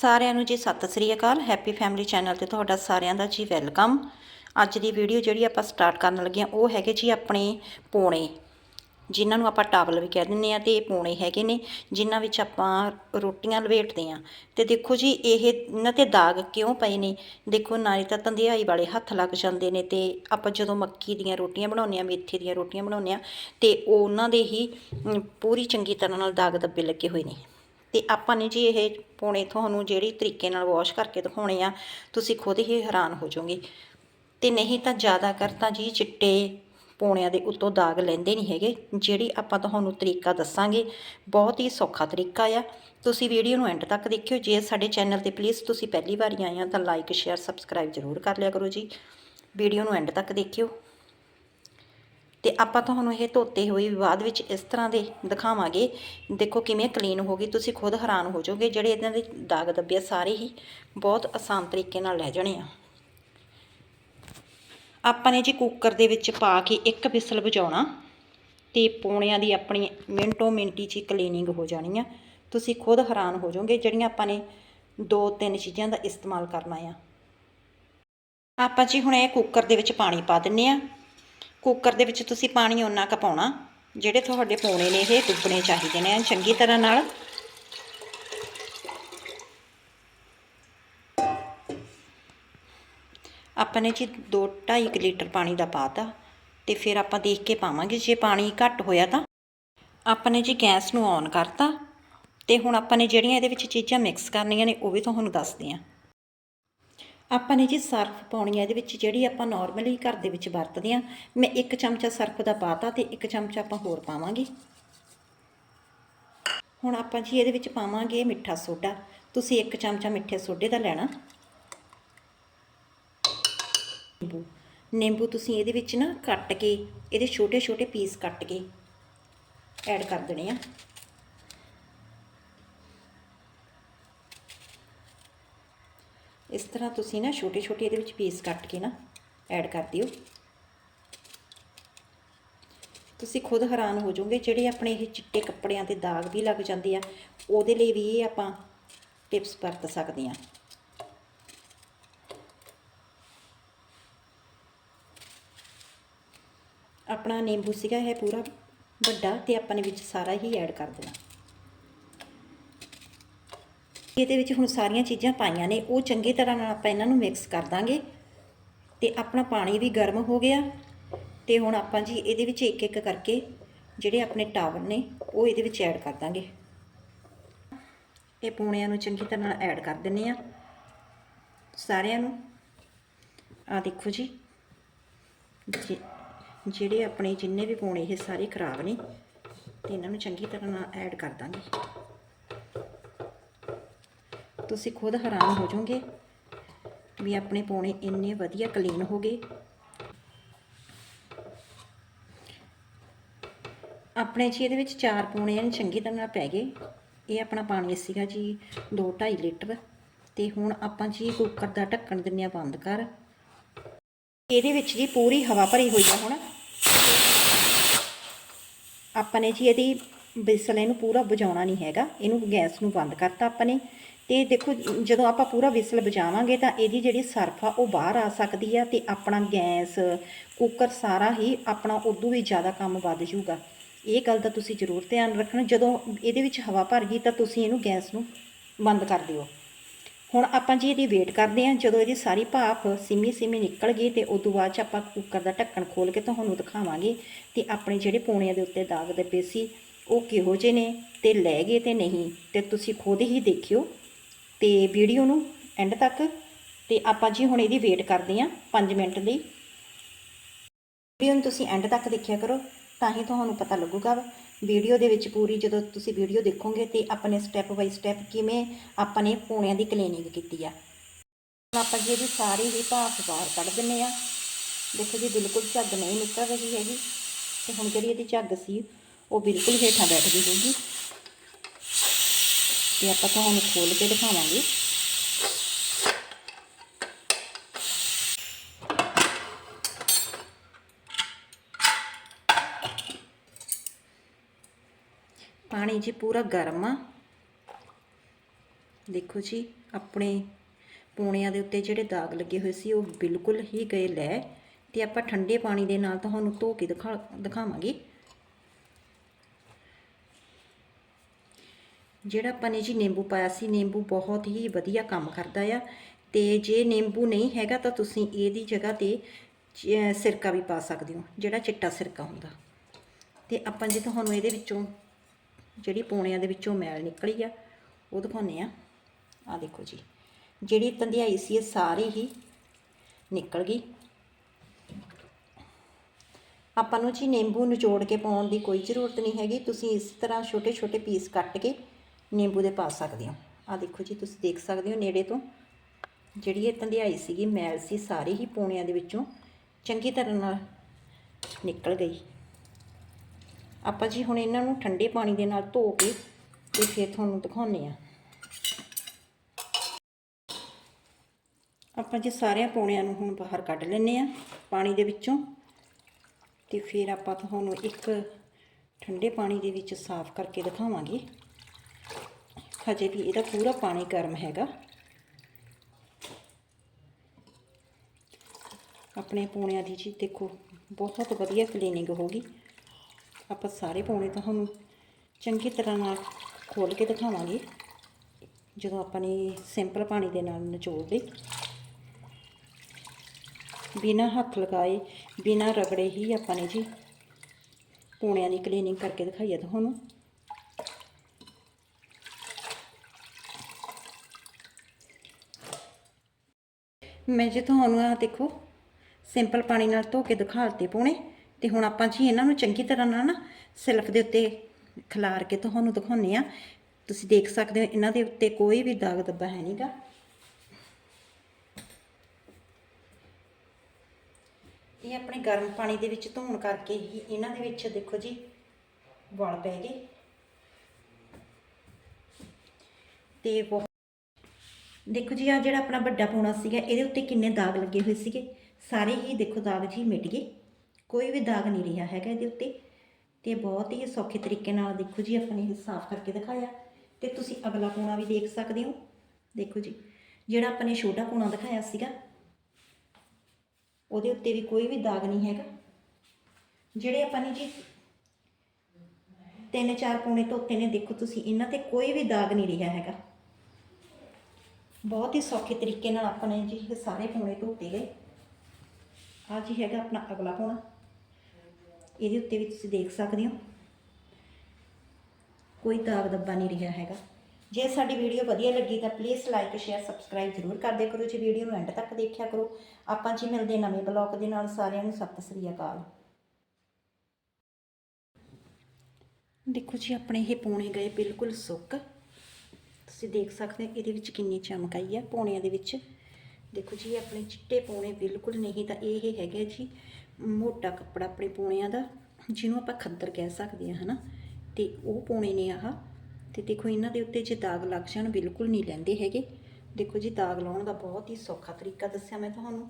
ਸਾਰਿਆਂ ਨੂੰ ਜੀ ਸਤਿ ਸ੍ਰੀ ਅਕਾਲ। ਹੈਪੀ ਫੈਮਿਲੀ ਚੈਨਲ ਤੇ ਤੁਹਾਡਾ ਸਾਰਿਆਂ ਦਾ ਜੀ ਵੈਲਕਮ ਅੱਜ ਦੀ ਵੀਡੀਓ ਜਿਹੜੀ ਆਪਾਂ ਸਟਾਰਟ ਕਰਨ ਲੱਗੇ ਹਾਂ, ਉਹ ਹੈਗੇ ਜੀ ਆਪਣੇ ਪੋਣੇ, ਜਿਨ੍ਹਾਂ ਨੂੰ ਆਪਾਂ ਟਾਵਲ ਵੀ ਕਹਿ ਦਿੰਦੇ ਆ ਤੇ ਇਹ ਪੋਣੇ ਹੈਗੇ ਨੇ, ਜਿਨ੍ਹਾਂ ਵਿੱਚ ਆਪਾਂ ਰੋਟੀਆਂ ਲਵੇਟਦੇ ਆ ਤੇ ਦੇਖੋ ਜੀ, ਇਹ ਇਹਨਾਂ ਤੇ ਦਾਗ ਕਿਉਂ ਪਏ ਨੇ? ਦੇਖੋ ਨਾਲੇ ਤਾਂ ਤੰਦਿਆਈ ਵਾਲੇ ਹੱਥ ਲੱਗ ਜਾਂਦੇ ਨੇ ਤੇ ਆਪਾਂ ਜਦੋਂ ਮੱਕੀ ਦੀਆਂ ਰੋਟੀਆਂ ਬਣਾਉਂਦੇ ਆ ਮੇਥੇ ਦੀਆਂ ਰੋਟੀਆਂ ਬਣਾਉਂਦੇ ਆ ਤੇ ਉਹਨਾਂ ਦੇ ਹੀ ਪੂਰੀ ਚੰਗੀ ਤਰ੍ਹਾਂ ਨਾਲ ਦਾਗ ਦੱਬੇ ਲੱਗੇ ਹੋਏ ਨੇ। ਤੇ ਆਪਾਂ ਨੇ ਜੀ ਇਹ ਪੋਣੇ ਤੁਹਾਨੂੰ ਜਿਹੜੀ ਤਰੀਕੇ ਨਾਲ ਵਾਸ਼ ਕਰਕੇ ਦਿਖਾਉਣੇ ਆ, ਤੁਸੀਂ ਖੁਦ ਹੀ ਹੈਰਾਨ ਹੋ ਜਾਓਗੇ। ਤੇ ਨਹੀਂ ਤਾਂ ਜ਼ਿਆਦਾ ਕਰ ਤਾਂ ਜੀ ਚਿੱਟੇ ਪੋਣਿਆਂ ਦੇ ਉੱਤੋਂ ਦਾਗ ਲੈਂਦੇ ਨਹੀਂ ਹੈਗੇ, ਜਿਹੜੀ ਆਪਾਂ ਤੁਹਾਨੂੰ ਤਰੀਕਾ ਦੱਸਾਂਗੇ, ਬਹੁਤ ਹੀ ਸੌਖਾ ਤਰੀਕਾ ਆ। ਤੁਸੀਂ ਵੀਡੀਓ ਨੂੰ ਐਂਡ ਤੱਕ ਦੇਖਿਓ, ਜੇ ਸਾਡੇ ਚੈਨਲ ਤੇ ਪਲੀਜ਼ ਤੁਸੀਂ ਪਹਿਲੀ ਵਾਰੀ ਆਏ ਆ ਤਾਂ ਲਾਈਕ ਸ਼ੇਅਰ ਸਬਸਕ੍ਰਾਈਬ ਜ਼ਰੂਰ ਕਰ ਲਿਆ ਕਰੋ ਜੀ। ਵੀਡੀਓ ਨੂੰ ਐਂਡ ਤੱਕ ਦੇਖਿਓ। ਤੇ ਆਪਾਂ ਤੁਹਾਨੂੰ ਇਹ ਧੋਤੇ ਹੋਏ ਵੀ ਬਾਅਦ ਵਿੱਚ ਇਸ ਤਰ੍ਹਾਂ ਦੇ ਦਿਖਾਵਾਂਗੇ। ਦੇਖੋ ਕਿਵੇਂ ਕਲੀਨ ਹੋ ਗਈ, ਤੁਸੀਂ ਖੁਦ ਹੈਰਾਨ ਹੋ ਜਾਓਗੇ, ਜਿਹੜੇ ਇਹਨਾਂ ਦੇ ਦਾਗ ਦੱਬੇ ਆ, ਸਾਰੇ ਹੀ ਬਹੁਤ ਆਸਾਨ ਤਰੀਕੇ ਨਾਲ ਲੈ ਜਾਣੇ ਆ। ਆਪਾਂ ਨੇ ਜੀ ਕੁੱਕਰ ਦੇ ਵਿੱਚ ਪਾ ਕੇ ਇੱਕ ਵਿਸਲ ਵਜਾਉਣਾ ਤੇ ਪੌਣਿਆਂ ਦੀ ਆਪਣੀ ਮਿੰਟੋ ਮਿੰਟੀ 'ਚ ਹੀ ਕਲੀਨਿੰਗ ਹੋ ਜਾਣੀ ਆ। ਤੁਸੀਂ ਖੁਦ ਹੈਰਾਨ ਹੋ ਜਾਓਗੇ, ਜਿਹੜੀਆਂ ਆਪਾਂ ਨੇ ਦੋ ਤਿੰਨ ਚੀਜ਼ਾਂ ਦਾ ਇਸਤੇਮਾਲ ਕਰਨਾ ਆ। ਆਪਾਂ ਜੀ ਹੁਣ ਇਹ ਕੁੱਕਰ ਦੇ ਵਿੱਚ ਪਾਣੀ ਪਾ ਦਿੰਨੇ ਆ। ਕੁੱਕਰ ਦੇ ਵਿੱਚ ਤੁਸੀਂ ਪਾਣੀ ਓਨਾ ਕੁ ਪਾਉਣਾ, ਜਿਹੜੇ ਤੁਹਾਡੇ ਪੌਣੇ ਨੇ ਇਹ ਡੁੱਬਣੇ ਚਾਹੀਦੇ ਨੇ ਚੰਗੀ ਤਰ੍ਹਾਂ ਨਾਲ। ਆਪਾਂ ਨੇ ਜੀ 2.5 ਲੀਟਰ ਪਾਣੀ ਦਾ ਪਾਤਾ ਤੇ ਫਿਰ ਆਪਾਂ ਦੇਖ ਕੇ ਪਾਵਾਂਗੇ, ਜੇ ਪਾਣੀ ਘੱਟ ਹੋਇਆ ਤਾਂ। ਆਪਾਂ ਨੇ ਜੀ ਗੈਸ ਨੂੰ ਔਨ ਕਰਤਾ, ਤੇ ਹੁਣ ਆਪਾਂ ਨੇ ਜਿਹੜੀਆਂ ਇਹਦੇ ਵਿੱਚ ਚੀਜ਼ਾਂ ਮਿਕਸ ਕਰਨੀਆਂ ਨੇ, ਉਹ ਵੀ ਤੁਹਾਨੂੰ ਦੱਸਦੇ ਹਾਂ ਆਪਾਂ ਨੇ ਜੀ ਸਰਫ ਪਾਉਣੀ ਹੈ ਇਹਦੇ ਵਿੱਚ, ਜਿਹੜੀ ਆਪਾਂ ਨਾਰਮਲੀ ਘਰ ਦੇ ਵਿੱਚ ਵਰਤਦੇ ਆ, ਮੈਂ ਇੱਕ ਚਮਚਾ ਸਰਫ ਦਾ ਪਾਤਾ ਤੇ ਇੱਕ ਚਮਚਾ ਆਪਾਂ ਹੋਰ ਪਾਵਾਂਗੇ। ਹੁਣ ਆਪਾਂ ਜੀ ਇਹਦੇ ਵਿੱਚ ਪਾਵਾਂਗੇ ਮਿੱਠਾ ਸੋਡਾ। ਤੁਸੀਂ ਇੱਕ ਚਮਚਾ ਮਿੱਠੇ ਸੋਡੇ ਦਾ ਲੈਣਾ। ਨਿੰਬੂ। ਨਿੰਬੂ ਤੁਸੀਂ ਇਹਦੇ ਵਿੱਚ ਨਾ ਕੱਟ ਕੇ, ਇਹਦੇ ਛੋਟੇ ਛੋਟੇ ਪੀਸ ਕੱਟ ਕੇ ਐਡ ਕਰ ਦੇਣੇ ਆ। ਇਸ ਤਰ੍ਹਾਂ ਤੁਸੀਂ ਨਾ ਛੋਟੇ ਛੋਟੇ ਇਹਦੇ ਵਿੱਚ ਪੀਸ ਕੱਟ ਕੇ ਨਾ ਐਡ ਕਰ ਦਿਓ। ਤੁਸੀਂ ਖੁਦ ਹੈਰਾਨ ਹੋ ਜਾਓਗੇ, ਜਿਹੜੇ ਆਪਣੇ ਇਹ ਚਿੱਟੇ ਕੱਪੜਿਆਂ ਤੇ ਦਾਗ ਵੀ ਲੱਗ ਜਾਂਦੇ ਆ, ਉਹਦੇ ਲਈ ਵੀ ਇਹ ਆਪਾਂ ਟਿਪਸ ਵਰਤ ਸਕਦੇ ਆ ਆਪਣਾ ਨਿੰਬੂ ਸੀਗਾ, ਇਹ ਪੂਰਾ ਵੱਡਾ ਤੇ ਆਪਾਂ ਨੇ ਵਿੱਚ ਸਾਰਾ ਹੀ ਐਡ ਕਰ ਦੇਣਾ। ਇਹਦੇ ਵਿੱਚ ਹੁਣ ਸਾਰੀਆਂ ਚੀਜ਼ਾਂ ਪਾਈਆਂ ਨੇ, ਉਹ ਚੰਗੀ ਤਰ੍ਹਾਂ ਨਾਲ ਆਪਾਂ ਇਹਨਾਂ ਨੂੰ ਮਿਕਸ ਕਰ ਦਾਂਗੇ ਤੇ ਆਪਣਾ ਪਾਣੀ ਵੀ ਗਰਮ ਹੋ ਗਿਆ ਤੇ ਹੁਣ ਆਪਾਂ ਜੀ ਇਹਦੇ ਵਿੱਚ ਇੱਕ ਇੱਕ ਕਰਕੇ ਜਿਹੜੇ ਆਪਣੇ ਟਾਵਰ ਨੇ, ਉਹ ਇਹਦੇ ਵਿੱਚ ਐਡ ਕਰ ਦਾਂਗੇ। ਇਹ ਪੂਣਿਆਂ ਨੂੰ ਚੰਗੀ ਤਰ੍ਹਾਂ ਨਾਲ ਐਡ ਕਰ ਦਿੰਨੇ ਆ ਸਾਰਿਆਂ ਨੂੰ। ਆ ਦੇਖੋ ਜੀ, ਜੇ- ਜਿਹੜੇ ਆਪਣੇ ਜਿੰਨੇ ਵੀ ਪੌਣੇ ਇਹ ਸਾਰੇ ਖਰਾਬ ਨੇ, ਤੇ ਇਹਨਾਂ ਨੂੰ ਚੰਗੀ ਤਰ੍ਹਾਂ ਨਾਲ ਐਡ ਕਰ ਦਾਂਗੇ। ਤੁਸੀਂ ਖੁਦ ਹੈਰਾਨ ਹੋ ਜਾਓਗੇ ਵੀ ਆਪਣੇ ਪੌਣੇ ਇੰਨੇ ਵਧੀਆ ਕਲੀਨ ਹੋ ਗਏ। ਆਪਣੇ ਜੀ ਇਹਦੇ ਵਿੱਚ ਚਾਰ ਪੌਣੇ ਨੇ ਚੰਗੀ ਤਰ੍ਹਾਂ ਨਾਲ ਪੈ ਗਏ। ਇਹ ਆਪਣਾ ਪਾਣੀ ਸੀਗਾ ਜੀ 2.5 ਲੀਟਰ ਤੇ ਹੁਣ ਆਪਾਂ ਜੀ ਕੁੱਕਰ ਦਾ ਢੱਕਣ ਦਿੰਨੇ ਆ ਬੰਦ ਕਰ। ਇਹਦੇ ਵਿੱਚ ਜੀ ਪੂਰੀ ਹਵਾ ਭਰੀ ਹੋਈ ਆ ਹੁਣ। ਆਪਾਂ ਨੇ ਜੀ ਇਹਦੀ ਵਿਸਲ ਇਹਨੂੰ ਪੂਰਾ ਵਜਾਉਣਾ ਨਹੀਂ ਹੈਗਾ। ਇਹਨੂੰ ਗੈਸ ਨੂੰ ਬੰਦ ਕਰਤਾ ਆਪਾਂ ਨੇ ਤੇ ਦੇਖੋ, ਜਦੋਂ ਆਪਾਂ ਪੂਰਾ ਵਿਸਲ ਵਜਾਵਾਂਗੇ ਤਾਂ ਇਹਦੀ ਜਿਹੜੀ ਸਰਫ ਆ, ਉਹ ਬਾਹਰ ਆ ਸਕਦੀ ਆ ਤੇ ਆਪਣਾ ਗੈਸ, ਕੁੱਕਰ ਸਾਰਾ ਹੀ ਆਪਣਾ ਉਦੋਂ ਵੀ ਜ਼ਿਆਦਾ ਕੰਮ ਵੱਧ ਜਾਊਗਾ। ਇਹ ਗੱਲ ਦਾ ਤੁਸੀਂ ਜ਼ਰੂਰ ਧਿਆਨ ਰੱਖਣਾ। ਜਦੋਂ ਇਹਦੇ ਵਿੱਚ ਹਵਾ ਭਰ ਗਈ ਤਾਂ ਤੁਸੀਂ ਇਹਨੂੰ ਗੈਸ ਨੂੰ ਬੰਦ ਕਰ ਦਿਓ। ਹੁਣ ਆਪਾਂ ਜੀ ਇਹਦੀ ਵੇਟ ਕਰਦੇ ਹਾਂ, ਜਦੋਂ ਇਹਦੀ ਸਾਰੀ ਭਾਫ ਸਿਮੀ ਸਿਮੀ ਨਿਕਲ ਗਈ ਤੇ ਤੋਂ ਬਾਅਦ ਚ ਆਪਾਂ ਕੁੱਕਰ ਦਾ ਢੱਕਣ ਖੋਲ ਕੇ ਤੁਹਾਨੂੰ ਦਿਖਾਵਾਂਗੇ ਤੇ ਆਪਣੇ ਜਿਹੜੇ ਪੌਣਿਆਂ ਦੇ ਉੱਤੇ ਦਾਗ ਦੱਬੇ ਸੀ ਉਹ ਕਿਹੋ ਜਿਹੇ ਨੇ ਤੇ ਲੈ ਗਏ ਤੇ ਨਹੀਂ ਤੇ ਤੁਸੀਂ ਖੁਦ ਹੀ ਦੇਖਿਓ ਤੇ ਵੀਡੀਓ ਨੂੰ ਐਂਡ ਤੱਕ ਤੇ ਆਪਾਂ ਜੀ ਹੁਣ ਇਹਦੀ ਵੇਟ ਕਰਦੇ ਹਾਂ 5 ਮਿੰਟ ਲਈ। ਵੀਡੀਓ ਨੂੰ ਤੁਸੀਂ ਐਂਡ ਤੱਕ ਦੇਖਿਆ ਕਰੋ ਤਾਂ ਹੀ ਤੁਹਾਨੂੰ ਪਤਾ ਲੱਗੂਗਾ ਵੀਡੀਓ ਦੇ ਵਿੱਚ ਪੂਰੀ ਜਦੋਂ ਤੁਸੀਂ ਵੀਡੀਓ ਦੇਖੋਗੇ ਤੇ ਆਪਣੇ ਸਟੈਪ ਬਾਈ ਸਟੈਪ ਕਿਵੇਂ ਆਪਾਂ ਨੇ ਪੂਣਿਆਂ ਦੀ ਕਲੀਨਿੰਗ ਕੀਤੀ ਆ। ਹੁਣ ਆਪਾਂ ਜੀ ਇਹਦੀ ਸਾਰੀ ਹੀ ਭਾਫ ਬਾਹਰ ਕੱਢ ਦਿੰਨੇ ਆ। ਦੇਖੋ ਜੀ ਬਿਲਕੁਲ ਝੱਗ ਨਹੀਂ ਨਿਕਲ ਰਹੀ ਹੈਗੀ ਤੇ ਹੁਣ ਜਿਹੜੀ ਇਹਦੀ ਝੱਗ ਸੀ ਉਹ ਬਿਲਕੁਲ ਹੇਠਾਂ ਬੈਠ ਗਈ ਹੋਊਗੀ। ਤੇ ਆਪਾਂ ਤੁਹਾਨੂੰ ਖੋਲ ਕੇ ਦਿਖਾਵਾਂਗੇ। ਪਾਣੀ ਜੀ ਪੂਰਾ ਗਰਮ ਆ। ਦੇਖੋ ਜੀ, ਆਪਣੇ ਪੂਣਿਆਂ ਦੇ ਉੱਤੇ ਜਿਹੜੇ ਦਾਗ ਲੱਗੇ ਹੋਏ ਸੀ, ਉਹ ਬਿਲਕੁਲ ਹੀ ਗਏ ਲੈ। ਤੇ ਆਪਾਂ ਠੰਡੇ ਪਾਣੀ ਦੇ ਨਾਲ ਤੁਹਾਨੂੰ ਧੋ ਕੇ ਦਿਖਾ ਦਿਖਾਵਾਂਗੇ। ਜਿਹੜਾ ਆਪਾਂ ਨੇ ਜੀ ਨਿੰਬੂ ਪਾਇਆ ਸੀ, ਨਿੰਬੂ ਬਹੁਤ ਹੀ ਵਧੀਆ ਕੰਮ ਕਰਦਾ ਆ ਤੇ ਜੇ ਨਿੰਬੂ ਨਹੀਂ ਹੈਗਾ ਤਾਂ ਤੁਸੀਂ ਇਹਦੀ ਜਗ੍ਹਾ ਤੇ ਸਿਰਕਾ ਵੀ ਪਾ ਸਕਦੇ ਹੋ, ਜਿਹੜਾ ਚਿੱਟਾ ਸਿਰਕਾ ਹੁੰਦਾ। ਤੇ ਆਪਾਂ ਜੇ ਤੁਹਾਨੂੰ ਇਹਦੇ ਵਿੱਚੋਂ ਜਿਹੜੀ ਪੂਣਿਆਂ ਦੇ ਵਿੱਚੋਂ ਮੈਲ ਨਿਕਲੀ ਆ, ਉਹ ਦਿਖਾਉਂਦੇ ਆ ਆ ਦੇਖੋ ਜੀ, ਜਿਹੜੀ ਤੰਦਿਆਈ ਸੀ ਇਹ ਸਾਰੀ ਹੀ ਨਿਕਲ ਗਈ। ਆਪਾਂ ਨੂੰ ਜੀ ਨਿੰਬੂ ਨਿਚੋੜ ਕੇ ਪਾਉਣ ਦੀ ਕੋਈ ਜ਼ਰੂਰਤ ਨਹੀਂ ਹੈਗੀ, ਤੁਸੀਂ ਇਸ ਤਰ੍ਹਾਂ ਛੋਟੇ ਛੋਟੇ ਪੀਸ ਕੱਟ ਕੇ ਨਿੰਬੂ ਦੇ ਪਾ ਸਕਦੇ ਹੋ। ਆ ਦੇਖੋ ਜੀ, ਤੁਸੀਂ ਦੇਖ ਸਕਦੇ ਹੋ ਨੇੜੇ ਤੋਂ। ਜਿਹੜੀ ਇਹ ਤੰਦਿਆਈ ਸੀਗੀ, ਮੈਲ ਸੀ, ਸਾਰੀ ਹੀ ਪੂਣਿਆਂ ਦੇ ਵਿੱਚੋਂ ਚੰਗੀ ਤਰ੍ਹਾਂ ਨਾਲ ਨਿਕਲ ਗਈ। ਆਪਾਂ ਜੀ ਹੁਣ ਇਹਨਾਂ ਨੂੰ ਠੰਡੇ ਪਾਣੀ ਦੇ ਨਾਲ ਧੋ ਕੇ ਤੇ ਫਿਰ ਤੁਹਾਨੂੰ ਦਿਖਾਉਂਦੇ ਆ ਆਪਾਂ ਜੀ ਸਾਰਿਆਂ ਪੌਣਿਆਂ ਨੂੰ ਹੁਣ ਬਾਹਰ ਕੱਢ ਲੈਨੇ ਆ ਪਾਣੀ ਦੇ ਵਿੱਚੋਂ। ਤੇ ਫਿਰ ਆਪਾਂ ਤੁਹਾਨੂੰ ਇੱਕ ਠੰਡੇ ਪਾਣੀ ਦੇ ਵਿੱਚ ਸਾਫ਼ ਕਰਕੇ ਦਿਖਾਵਾਂਗੇ। ਹਜੇ ਵੀ ਇਹਦਾ ਪੂਰਾ ਪਾਣੀ ਗਰਮ ਹੈਗਾ। ਆਪਣੇ ਪੌਣਿਆਂ ਦੀ ਜੀ ਦੇਖੋ, ਬਹੁਤ ਵਧੀਆ ਕਲੀਨਿੰਗ ਹੋ ਗਈ। ਆਪਾਂ ਸਾਰੇ ਪੌਣੇ ਤੁਹਾਨੂੰ ਚੰਗੀ ਤਰ੍ਹਾਂ ਨਾਲ ਖੋਲ ਕੇ ਦਿਖਾਵਾਂਗੇ, ਜਦੋਂ ਆਪਾਂ ਨੇ ਸਿੰਪਲ ਪਾਣੀ ਦੇ ਨਾਲ ਨਿਚੋੜ ਲਏ ਬਿਨਾ ਹੱਥ ਲਗਾਏ, ਬਿਨਾ ਰਗੜੇ ਹੀ ਆਪਾਂ ਨੇ ਜੀ ਪੌਣਿਆਂ ਦੀ ਕਲੀਨਿੰਗ ਕਰਕੇ ਦਿਖਾਈ ਹੈ ਤੁਹਾਨੂੰ। ਮੈਂ ਜੇ ਤੁਹਾਨੂੰ ਆ ਦੇਖੋ ਸਿੰਪਲ ਪਾਣੀ ਨਾਲ ਧੋ ਕੇ ਦਿਖਾਲਤੇ ਪੌਣੇ, ਤੇ ਹੁਣ ਆਪਾਂ ਜੀ ਇਹਨਾਂ ਨੂੰ ਚੰਗੀ ਤਰ੍ਹਾਂ ਨਾਲ ਨਾ ਸਿਲਫ ਦੇ ਉੱਤੇ ਖਿਲਾਰ ਕੇ ਤੁਹਾਨੂੰ ਦਿਖਾਉਂਦੇ ਆ ਤੁਸੀਂ ਦੇਖ ਸਕਦੇ ਹੋ ਇਹਨਾਂ ਦੇ ਉੱਤੇ ਕੋਈ ਵੀ ਦਾਗ ਦੱਬਾ ਹੈ ਨਹੀਂਗਾ ਇਹ ਆਪਣੇ ਗਰਮ ਪਾਣੀ ਦੇ ਵਿੱਚ ਧੋਣ ਕਰਕੇ ਹੀ ਇਹਨਾਂ ਦੇ ਵਿੱਚ ਦੇਖੋ ਜੀ, ਵਲ ਪੈ ਗਏ। ਤੇ ਬਹੁਤ ਦੇਖੋ ਜੀ ਆ ਜਿਹੜਾ ਆਪਣਾ ਵੱਡਾ ਪੌਣਾ ਸੀਗਾ, ਇਹਦੇ ਉੱਤੇ ਕਿੰਨੇ ਦਾਗ ਲੱਗੇ ਹੋਏ ਸੀਗੇ? ਸਾਰੇ ਹੀ ਦੇਖੋ ਦਾਗ ਜੀ ਮਿਟ ਗਏ। ਕੋਈ ਵੀ ਦਾਗ ਨਹੀਂ ਰਿਹਾ ਹੈਗਾ ਇਹਦੇ ਉੱਤੇ। ਤੇ ਬਹੁਤ ਹੀ ਸੌਖੇ ਤਰੀਕੇ ਨਾਲ ਦੇਖੋ ਜੀ, ਆਪਾਂ ਨੇ ਇਹ ਸਾਫ਼ ਕਰਕੇ ਦਿਖਾਇਆ। ਤੇ ਤੁਸੀਂ ਅਗਲਾ ਪੌਣਾ ਵੀ ਦੇਖ ਸਕਦੇ ਹੋ। ਦੇਖੋ ਜੀ, ਜਿਹੜਾ ਆਪਾਂ ਨੇ ਛੋਟਾ ਪੌਣਾ ਦਿਖਾਇਆ ਸੀਗਾ, ਉਹਦੇ ਉੱਤੇ ਵੀ ਕੋਈ ਵੀ ਦਾਗ ਨਹੀਂ ਹੈਗਾ। ਜਿਹੜੇ ਆਪਾਂ ਨੇ ਜੀ ਤਿੰਨ ਚਾਰ ਪੌਣੇ ਧੋਤੇ ਨੇ, ਦੇਖੋ ਤੁਸੀਂ, ਇਹਨਾਂ ਤੇ ਕੋਈ ਵੀ ਦਾਗ ਨਹੀਂ ਰਿਹਾ ਹੈਗਾ। ਬਹੁਤ ਹੀ ਸੌਖੇ ਤਰੀਕੇ ਨਾਲ ਆਪਣੇ ਜੀ ਇਹ ਸਾਰੇ ਪੌਣੇ ਧੋਤੇ ਗਏ। ਆ ਜੀ ਹੈਗਾ ਆਪਣਾ ਅਗਲਾ ਪੌਣਾ। ਇਹਦੇ ਉੱਤੇ ਵੀ ਤੁਸੀਂ ਦੇਖ ਸਕਦੇ ਹੋ। ਕੋਈ ਦਾਗ ਦੱਬਾ ਨਹੀਂ ਰਿਹਾ ਹੈਗਾ। ਜੇ ਸਾਡੀ ਵੀਡੀਓ ਵਧੀਆ ਲੱਗੀ ਤਾਂ ਪਲੀਜ਼ ਲਾਈਕ ਸ਼ੇਅਰ ਸਬਸਕ੍ਰਾਈਬ ਜ਼ਰੂਰ ਕਰਦੇ ਕਰੋ। ਜੀ ਵੀਡੀਓ ਨੂੰ ਐਂਡ ਤੱਕ ਦੇਖਿਆ ਕਰੋ, ਆਪਾਂ ਜੀ ਮਿਲਦੇ ਨਵੇਂ ਬਲੌਗ ਦੇ ਨਾਲ। ਸਾਰਿਆਂ ਨੂੰ ਸਤਿ ਸ੍ਰੀ ਅਕਾਲ। ਦੇਖੋ ਜੀ, ਆਪਣੇ ਇਹ ਪੌਣੇ ਗਏ ਬਿਲਕੁਲ ਸੁੱਕ। ਤੁਸੀਂ ਦੇਖ ਸਕਦੇ ਹੋ, ਇਹਦੇ ਵਿੱਚ ਕਿੰਨੀ ਚਮਕ ਆਈ ਹੈ ਪੌਣਿਆਂ ਦੇ ਵਿੱਚ। ਦੇਖੋ ਜੀ, ਇਹ ਆਪਣੇ ਚਿੱਟੇ ਪੌਣੇ ਬਿਲਕੁਲ ਨਹੀਂ ਤਾਂ ਇਹ ਹੈਗੇ ਜੀ ਮੋਟਾ ਕੱਪੜਾ ਆਪਣੇ ਪੌਣਿਆਂ ਦਾ, ਜਿਹਨੂੰ ਆਪਾਂ ਖੱਦਰ ਕਹਿ ਸਕਦੇ ਹਾਂ, ਹਨਾ? ਤੇ ਉਹ ਪੌਣੇ ਨੇ ਆਹ। ਤੇ ਦੇਖੋ, ਇਹਨਾਂ ਦੇ ਉੱਤੇ ਜੇ ਦਾਗ ਲੱਗ ਜਾਣ, ਬਿਲਕੁਲ ਨਹੀਂ ਲੈਂਦੇ ਹੈਗੇ। ਦੇਖੋ ਜੀ, ਦਾਗ ਲਾਉਣ ਦਾ ਬਹੁਤ ਹੀ ਸੌਖਾ ਤਰੀਕਾ ਦੱਸਿਆ ਮੈਂ ਤੁਹਾਨੂੰ।